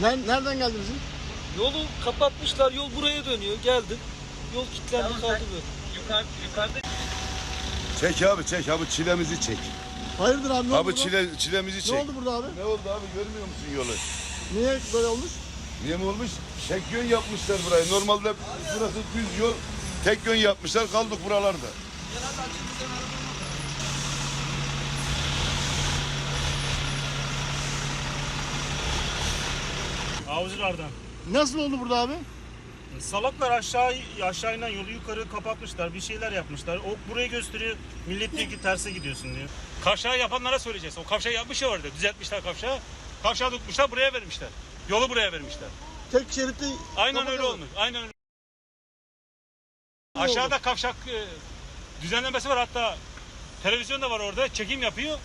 Ner- nereden geldiniz? Yolu kapatmışlar. Yol buraya dönüyor. Geldim. Yol kilitlendi kaldı böyle. Yukarı, yukarıda Çek abi çek abi çilemizi çek. Hayırdır abi ne oldu Abi burada? çile, çilemizi çek. Ne oldu burada abi? Ne oldu abi görmüyor musun yolu? Niye böyle olmuş? Niye mi olmuş? Tek yön yapmışlar burayı. Normalde burası düz yol. Tek yön yapmışlar kaldık buralarda. Avcılardan. Nasıl oldu burada abi? Salaklar aşağı aşağı inen yolu yukarı kapatmışlar. Bir şeyler yapmışlar. O burayı gösteriyor. Millet diyor ki terse gidiyorsun diyor. Kavşağı yapanlara söyleyeceğiz. O kavşağı yapmış ya orada. Düzeltmişler kavşağı. Kavşağı tutmuşlar buraya vermişler. Yolu buraya vermişler. Tek şeritte Aynen öyle olmuş. Aynen öyle. Aşağıda kavşak e, düzenlemesi var hatta televizyon da var orada çekim yapıyor.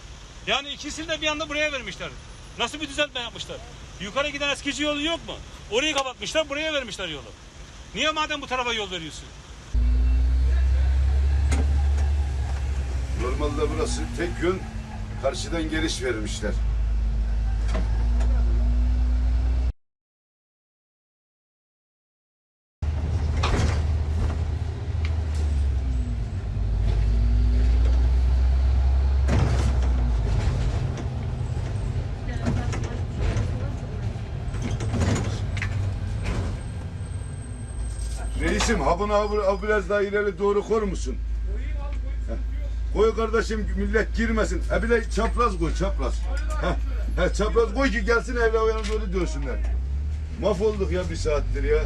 Yani ikisini de bir anda buraya vermişler. Nasıl bir düzeltme yapmışlar? Yukarı giden eskici yolu yok mu? Orayı kapatmışlar buraya vermişler yolu. Niye madem bu tarafa yol veriyorsun? Normalde burası tek yön. Karşıdan geliş vermişler. Reisim habını abi, abi biraz daha ileri doğru koy musun? Koy kardeşim millet girmesin. Ha bir de çapraz koy çapraz. Heh. Heh, çapraz koy ki gelsin yana doğru dönsünler. Mahvolduk ya bir saattir ya.